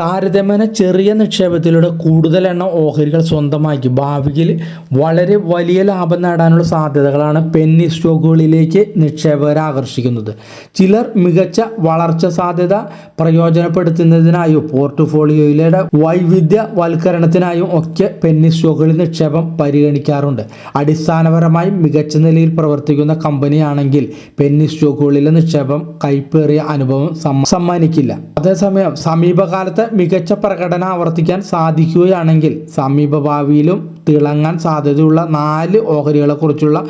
താരതമ്യേന ചെറിയ നിക്ഷേപത്തിലൂടെ കൂടുതൽ എണ്ണം ഓഹരികൾ സ്വന്തമാക്കി. ഭാവിയിൽ വളരെ വലിയ ലാഭം നേടാനുള്ള സാധ്യതകളാണ് പെന്നി സ്റ്റോക്കുകളിലേക്ക് നിക്ഷേപകരെ ആകർഷിക്കുന്നത്. ചിലർ മികച്ച വളർച്ച സാധ്യത പ്രയോജനപ്പെടുത്തുന്നതിനായും പോർട്ട്ഫോളിയോയിലെ വൈവിധ്യവൽക്കരണത്തിനായും ഒക്കെ പെന്നി സ്റ്റോക്കുകളിൽ നിക്ഷേപം പരിഗണിക്കാറുണ്ട്. അടിസ്ഥാനപരമായി മികച്ച നിലയിൽ പ്രവർത്തിക്കുന്ന കമ്പനിയാണെങ്കിൽ പെന്നി സ്റ്റോക്കുകളിലെ നിക്ഷേപം കൈപ്പേറിയ അനുഭവം സമ്മ- സമ്മാനിക്കില്ല. അതേസമയം സമീപകാലത്ത് മികച്ച പ്രകടനം ആവർത്തിക്കാൻ സാധിക്കുകയാണെങ്കിൽ സമീപ ഭാവിയിലും തിളങ്ങാൻ സാധ്യതയുള്ള നാല് ഓഹരികളെക്കുറിച്ചുള്ള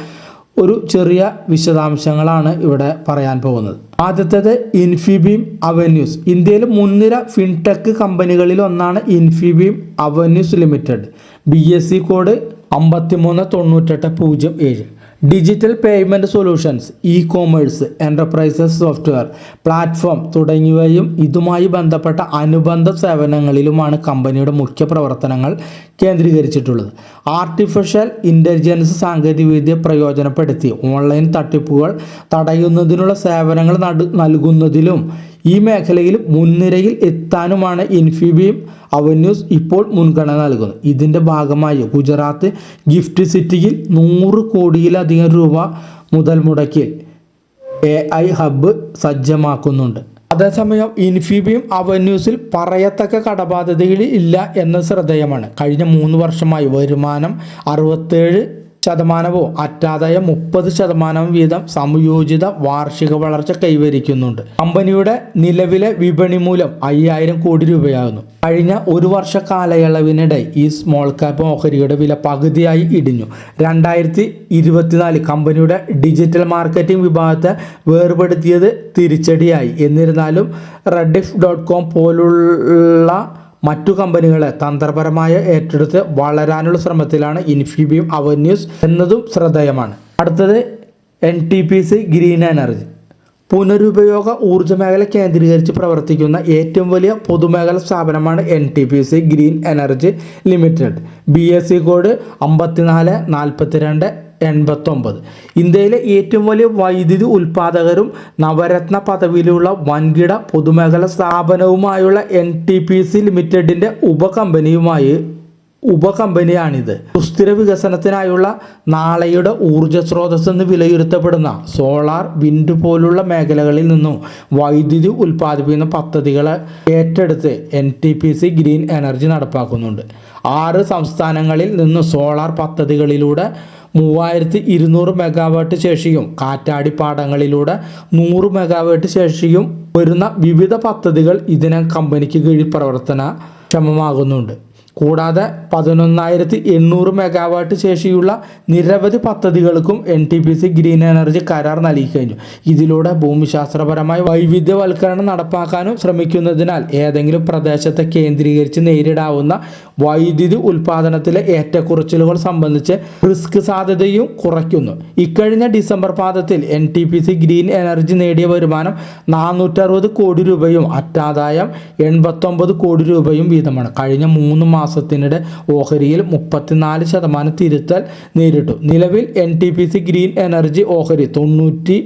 ഒരു ചെറിയ വിശദാംശങ്ങളാണ് ഇവിടെ പറയാൻ പോകുന്നത്. ആദ്യത്തേത് ഇൻഫിബീം അവന്യൂസ്. ഇന്ത്യയിലെ മുൻനിര ഫിൻടെക് കമ്പനികളിൽ ഒന്നാണ് Infibeam Avenues Limited. B S C code അമ്പത്തിമൂന്ന് തൊണ്ണൂറ്റെട്ട് പൂജ്യം ഏഴ്. Digital payment solutions e commerce enterprises software platform തുടങ്ങിയവയും ഇതുമായി ബന്ധപ്പെട്ട അനുബന്ധ സേവനങ്ങളിലുമാണ് കമ്പനിയുടെ മുഖ്യ പ്രവർത്തനങ്ങൾ കേന്ദ്രീകരിച്ചിട്ടുള്ളത്. ആർട്ടിഫിഷ്യൽ ഇന്റലിജൻസ് സാങ്കേതികവിദ്യ പ്രയോജനപ്പെടുത്തി ഓൺലൈൻ തട്ടിപ്പുകൾ തടയുന്നതിനുള്ള സേവനങ്ങൾ നൽകുന്നതിലും ഈ മേഖലയിൽ മുൻനിരയിൽ എത്താനുമാണ് ഇൻഫിബിയും അവന്യൂസ് ഇപ്പോൾ മുൻഗണന നൽകുന്നത്. ഇതിന്റെ ഭാഗമായി ഗുജറാത്ത് ഗിഫ്റ്റ് സിറ്റിയിൽ നൂറ് കോടിയിലധികം രൂപ മുതൽ മുടക്കി എ ഐ ഹബ്ബ് സജ്ജമാക്കുന്നുണ്ട്. അതേസമയം ഇൻഫിബിയും അവന്യൂസിൽ പറയത്തക്ക കടബാധ്യതകൾ ഇല്ല എന്ന ശ്രദ്ധേയമാണ്. കഴിഞ്ഞ മൂന്ന് വർഷമായി വരുമാനം അറുപത്തേഴ് ശതമാനവും അറ്റാദായം മുപ്പത് ശതമാനം വീതം സംയോജിത വാർഷിക വളർച്ച കൈവരിക്കുന്നുണ്ട്. കമ്പനിയുടെ നിലവിലെ വിപണി മൂലം അയ്യായിരം കോടി രൂപയാകുന്നു. കഴിഞ്ഞ ഒരു വർഷ കാലയളവിനിടെ ഈ സ്മോൾ ക്യാപ്പ് ഓഹരിയുടെ വില പകുതിയായി ഇടിഞ്ഞു. രണ്ടായിരത്തി ഇരുപത്തിനാല് കമ്പനിയുടെ ഡിജിറ്റൽ മാർക്കറ്റിംഗ് വിഭാഗത്തെ വേർപെടുത്തിയത് തിരിച്ചടിയായി. എന്നിരുന്നാലും റെഡിഫ് ഡോട്ട് കോം പോലുള്ള മറ്റു കമ്പനികളെ തന്ത്രപരമായ ഏറ്റെടുത്ത് വളരാനുള്ള ശ്രമത്തിലാണ് ഇൻഫിബിയം അവന്യൂസ് എന്നതും ശ്രദ്ധേയമാണ്. അടുത്തത് N T P C green energy. പുനരുപയോഗ ഊർജ മേഖല കേന്ദ്രീകരിച്ച് പ്രവർത്തിക്കുന്ന ഏറ്റവും വലിയ പൊതുമേഖല സ്ഥാപനമാണ് N T P C green energy limited. B S C code അമ്പത്തിനാല് നാൽപ്പത്തിരണ്ട് എൺപത്തൊമ്പത്. ഇന്ത്യയിലെ ഏറ്റവും വലിയ വൈദ്യുതി ഉൽപാദകരും നവരത്ന പദവിയിലുള്ള വൻകിട പൊതുമേഖല സ്ഥാപനവുമായുള്ള എൻ ടി പി സി ലിമിറ്റഡിന്റെ ഉപകമ്പനിയുമായി ഉപകമ്പനിയാണിത്. സുസ്ഥിര വികസനത്തിനായുള്ള നാളെയുടെ ഊർജ സ്രോതസ് എന്ന് വിലയിരുത്തപ്പെടുന്ന സോളാർ വിൻഡ് പോലുള്ള മേഖലകളിൽ നിന്നും വൈദ്യുതി ഉൽപ്പാദിപ്പിക്കുന്ന പദ്ധതികളെ ഏറ്റെടുത്ത് N T P C green energy നടപ്പാക്കുന്നുണ്ട്. ആറ് സംസ്ഥാനങ്ങളിൽ നിന്ന് സോളാർ പദ്ധതികളിലൂടെ മൂവായിരത്തി ഇരുന്നൂറ് മെഗാവാട്ട് ശേഷിയും. കാറ്റാടിപ്പാടങ്ങളിലൂടെ നൂറ് മെഗാവാട്ട് ശേഷിയും വരുന്ന വിവിധ പദ്ധതികൾ ഇതിനകം കമ്പനിക്ക് കീഴിൽ പ്രവർത്തനക്ഷമമാകുന്നുണ്ട് കൂടാതെ പതിനൊന്നായിരത്തി എണ്ണൂറ് മെഗാവാട്ട് ശേഷിയുള്ള നിരവധി പദ്ധതികൾക്കും N T P C green energy കരാർ നൽകി കഴിഞ്ഞു ഇതിലൂടെ ഭൂമിശാസ്ത്രപരമായ വൈവിധ്യവൽക്കരണം നടപ്പാക്കാനും ശ്രമിക്കുന്നതിനാൽ ഏതെങ്കിലും പ്രദേശത്തെ കേന്ദ്രീകരിച്ച് നേരിടാവുന്ന വൈദ്യുതി ഉൽപ്പാദനത്തിലെ ഏറ്റക്കുറച്ചിലുകൾ സംബന്ധിച്ച് റിസ്ക് സാധ്യതയും കുറയ്ക്കുന്നു. ഇക്കഴിഞ്ഞ ഡിസംബർ പാദത്തിൽ N T P C green energy നേടിയ വരുമാനം നാനൂറ്ററുപത് കോടി രൂപയും അറ്റാദായം എൺപത്തൊമ്പത് കോടി രൂപയും വീതമാണ്. കഴിഞ്ഞ മൂന്ന് മാസത്തിനിടെ ഓഹരിയിൽ മുപ്പത്തിനാല് ശതമാനം തിരുത്തൽ നേരിട്ടു. നിലവിൽ N T P C green energy ഓഹരി തൊണ്ണൂറ്റി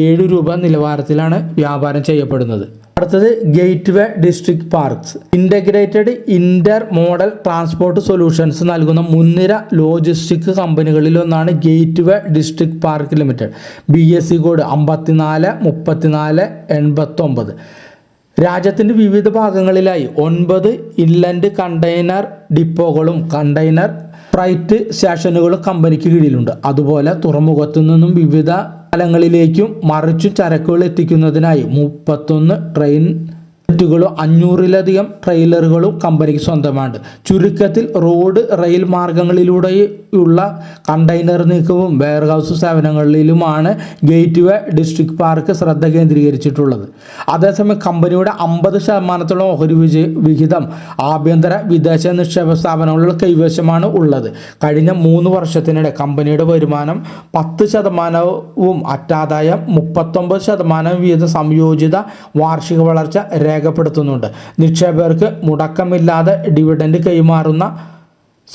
ഏഴ് രൂപ നിലവാരത്തിലാണ് വ്യാപാരം ചെയ്യപ്പെടുന്നത്. അടുത്തത് gateway district parks. Integrated intermodal transport solutions നൽകുന്ന മുൻനിര ലോജിസ്റ്റിക് കമ്പനികളിൽ ഒന്നാണ് gateway district park limited. B S C code അമ്പത്തിനാല് മുപ്പത്തിനാല് എൺപത്തൊമ്പത്. രാജ്യത്തിന്റെ വിവിധ ഭാഗങ്ങളിലായി ഒൻപത് ഇൻലൻഡ് കണ്ടെയ്നർ ഡിപ്പോകളും കണ്ടെയ്നർ ഫ്രൈറ്റ് സ്റ്റേഷനുകളും കമ്പനിക്ക് കീഴിലുണ്ട്. അതുപോലെ തുറമുഖത്തു നിന്നും വിവിധ സ്ഥലങ്ങളിലേക്കും മറിച്ചു ചരക്കുകൾ എത്തിക്കുന്നതിനായി മുപ്പത്തൊന്ന് ട്രെയിൻ ുകളും അഞ്ഞൂറിലധികം ട്രെയിലറുകളും കമ്പനിക്ക് സ്വന്തമാണ് ചുരുക്കത്തിൽ റോഡ് റെയിൽ മാർഗങ്ങളിലൂടെയുള്ള കണ്ടെയ്നർ നീക്കവും വെയർഹൗസ് സേവനങ്ങളിലുമാണ് ഗേറ്റ് വേ ഡിസ്ട്രിക്ട് പാർക്ക് ശ്രദ്ധ കേന്ദ്രീകരിച്ചിട്ടുള്ളത്. അതേസമയം കമ്പനിയുടെ അമ്പത് ശതമാനത്തോളം ഓഹരി വിജയ വിഹിതം ആഭ്യന്തര വിദേശ നിക്ഷേപ സ്ഥാപനങ്ങളുടെ കൈവശമാണ് ഉള്ളത്. കഴിഞ്ഞ മൂന്ന് വർഷത്തിനിടെ കമ്പനിയുടെ വരുമാനം പത്ത് ശതമാനവും അറ്റാദായം മുപ്പത്തൊമ്പത് ശതമാനം വീതം സംയോജിത വാർഷിക വളർച്ച രേഖപ്പെടുത്തുന്നുണ്ട്. നിക്ഷേപകർക്ക് മുടക്കമില്ലാതെ ഡിവിഡൻഡ് കൈമാറുന്ന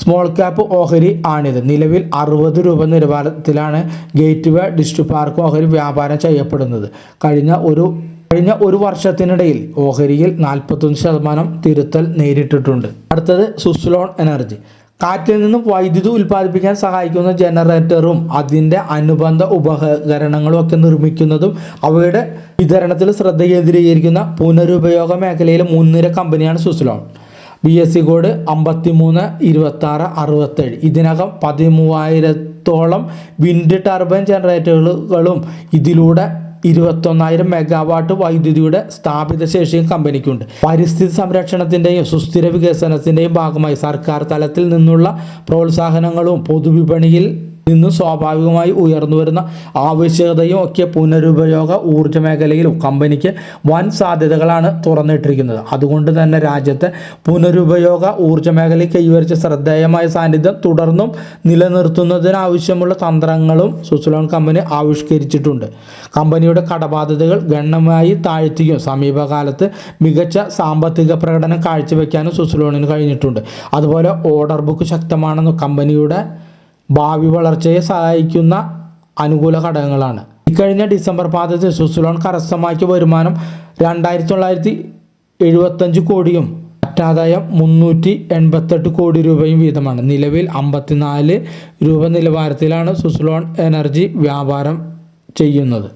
സ്മോൾ ക്യാപ്പ് ഓഹരി ആണിത്. നിലവിൽ അറുപത് രൂപ നിലവാരത്തിലാണ് ഗേറ്റ് വേ ഡിസ്ട്രിക്ട് പാർക്ക് ഓഹരി വ്യാപാരം ചെയ്യപ്പെടുന്നത്. കഴിഞ്ഞ ഒരു കഴിഞ്ഞ ഒരു വർഷത്തിനിടയിൽ ഓഹരിയിൽ നാൽപ്പത്തൊന്ന് ശതമാനം തിരുത്തൽ നേരിട്ടിട്ടുണ്ട്. അടുത്തത് സുസ്ലോൺ എനർജി. കാറ്റിൽ നിന്നും വൈദ്യുതി ഉൽപ്പാദിപ്പിക്കാൻ സഹായിക്കുന്ന ജനറേറ്ററും അതിന്റെ അനുബന്ധ ഉപകരണങ്ങളും ഒക്കെ നിർമ്മിക്കുന്നതും അവയുടെ വിതരണത്തിൽ ശ്രദ്ധ കേന്ദ്രീകരിക്കുന്ന പുനരുപയോഗ മേഖലയിലെ മുൻനിര കമ്പനിയാണ് Suzlon. B S C code അമ്പത്തി മൂന്ന് ഇരുപത്തി ആറ് അറുപത്തേഴ്. ഇതിനകം പതിമൂവായിരത്തോളം വിൻഡ് ടർബൈൻ ജനറേറ്ററുകളും ഇതിലൂടെ ഇരുപത്തൊന്നായിരം മെഗാവാട്ട് വൈദ്യുതിയുടെ സ്ഥാപിത ശേഷിയും കമ്പനിക്കുണ്ട്. പരിസ്ഥിതി സംരക്ഷണത്തിന്റെയും സുസ്ഥിര വികസനത്തിന്റെയും ഭാഗമായി സർക്കാർ തലത്തിൽ നിന്നുള്ള പ്രോത്സാഹനങ്ങളും പൊതുവിപണിയിൽ നിന്നും സ്വാഭാവികമായി ഉയർന്നു വരുന്ന ആവശ്യകതയും ഒക്കെ പുനരുപയോഗ ഊർജ മേഖലയിലും കമ്പനിക്ക് വൻ സാധ്യതകളാണ് തുറന്നിട്ടിരിക്കുന്നത്. അതുകൊണ്ട് തന്നെ രാജ്യത്തെ പുനരുപയോഗ ഊർജ മേഖലയിൽ കൈവരിച്ച ശ്രദ്ധേയമായ സാന്നിധ്യം തുടർന്നും നിലനിർത്തുന്നതിനാവശ്യമുള്ള തന്ത്രങ്ങളും സ്വിറ്റ്സർലാൻഡ് കമ്പനി ആവിഷ്കരിച്ചിട്ടുണ്ട്. കമ്പനിയുടെ കടബാധ്യതകൾ ഗണ്യമായി താഴ്ത്തിയും സമീപകാലത്ത് മികച്ച സാമ്പത്തിക പ്രകടനം കാഴ്ചവെക്കാനും സ്വിറ്റ്സർലാൻഡിന് കഴിഞ്ഞിട്ടുണ്ട്. അതുപോലെ ഓർഡർ ബുക്ക് ശക്തമാണെന്ന് കമ്പനിയുടെ ഭാവി വളർച്ചയെ സഹായിക്കുന്ന അനുകൂല ഘടകങ്ങളാണ്. ഇക്കഴിഞ്ഞ ഡിസംബർ പാദത്തിൽ സുസുലോൺ കരസ്ഥമാക്കിയ വരുമാനം രണ്ടായിരത്തി തൊള്ളായിരത്തി എഴുപത്തഞ്ച് കോടിയും മറ്റാദായം മുന്നൂറ്റി എൺപത്തെട്ട് കോടി രൂപയും വീതമാണ്. നിലവിൽ അമ്പത്തിനാല് രൂപ നിലവാരത്തിലാണ് സുസുലോൺ എനർജി വ്യാപാരം ചെയ്യുന്നത്.